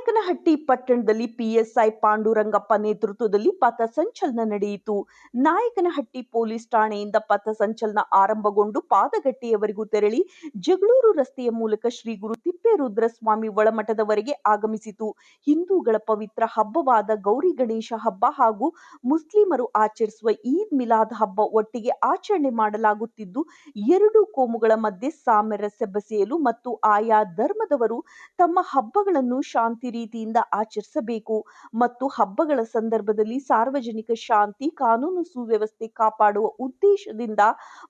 ನಾಯಕನಹಟ್ಟಿ ಪಟ್ಟಣದಲ್ಲಿ ಪಿಎಸ್ಐ ಪಾಂಡುರಂಗಪ್ಪ ನೇತೃತ್ವದಲ್ಲಿ ಪಥಸಂಚಲನ ನಡೆಯಿತು. ನಾಯಕನಹಟ್ಟಿ ಪೊಲೀಸ್ ಠಾಣೆಯಿಂದ ಪಥಸಂಚಲನ ಆರಂಭಗೊಂಡು ಪಾದಗಟ್ಟಿಯವರೆಗೂ ತೆರಳಿ ಜಗಳೂರು ರಸ್ತೆಯ ಮೂಲಕ ಶ್ರೀ ಗುರು ತಿಪ್ಪೇರುದ್ರಸ್ವಾಮಿ ಒಳಮಠದವರೆಗೆ ಆಗಮಿಸಿತು. ಹಿಂದೂಗಳ ಪವಿತ್ರ ಹಬ್ಬವಾದ ಗೌರಿ ಗಣೇಶ ಹಬ್ಬ ಹಾಗೂ ಮುಸ್ಲಿಮರು ಆಚರಿಸುವ ಈದ್ ಮಿಲಾದ್ ಹಬ್ಬ ಒಟ್ಟಿಗೆ ಆಚರಣೆ ಮಾಡಲಾಗುತ್ತಿದ್ದು, ಎರಡು ಕೋಮುಗಳ ಮಧ್ಯೆ ಸಾಮರಸ್ಯ ಬೆಸೆಯಲು ಮತ್ತು ಆಯಾ ಧರ್ಮದವರು ತಮ್ಮ ಹಬ್ಬಗಳನ್ನು ಶಾಂತಿ ರೀತಿಯಿಂದ ಆಚರಿಸಬೇಕು. ಮತ್ತು ಹಬ್ಬಗಳ ಸಂದರ್ಭದಲ್ಲಿ ಸಾರ್ವಜನಿಕ ಶಾಂತಿ, ಕಾನೂನು ಸುವ್ಯವಸ್ಥೆ ಕಾಪಾಡುವ ಉದ್ದೇಶದಿಂದ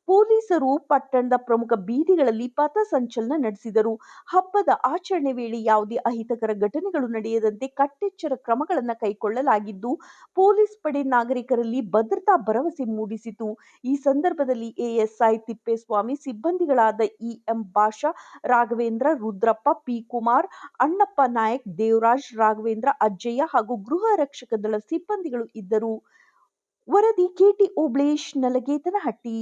ಪೊಲೀಸರು ಪಟ್ಟಣದ ಪ್ರಮುಖ ಬೀದಿಗಳಲ್ಲಿ ಪಥಸಂಚಲನ ನಡೆಸಿದರು. ಹಬ್ಬದ ಆಚರಣೆ ವೇಳೆ ಯಾವುದೇ ಅಹಿತಕರ ಘಟನೆಗಳು ನಡೆಯದಂತೆ ಕಟ್ಟೆಚ್ಚರ ಕ್ರಮಗಳನ್ನು ಕೈಗೊಳ್ಳಲಾಗಿದ್ದು, ಪೊಲೀಸ್ ಪಡೆ ನಾಗರಿಕರಲ್ಲಿ ಭದ್ರತಾ ಭರವಸೆ ಮೂಡಿಸಿತು. ಈ ಸಂದರ್ಭದಲ್ಲಿ ASI Thippeswamy, ಸಿಬ್ಬಂದಿಗಳಾದ E M Basha, Raghavendra, Rudrappa, P Kumar, Annappa Nayak Devaraj Raghavendra Ajjayya ಹಾಗೂ ಗೃಹ ರಕ್ಷಕ ದಳ ಸಿಬ್ಬಂದಿಗಳು ಇದ್ದರು. ವರದಿ ಕೆಟಿ ಓಬ್ಳೇಶ್ ನಲಗೇತನಹಟ್ಟಿ.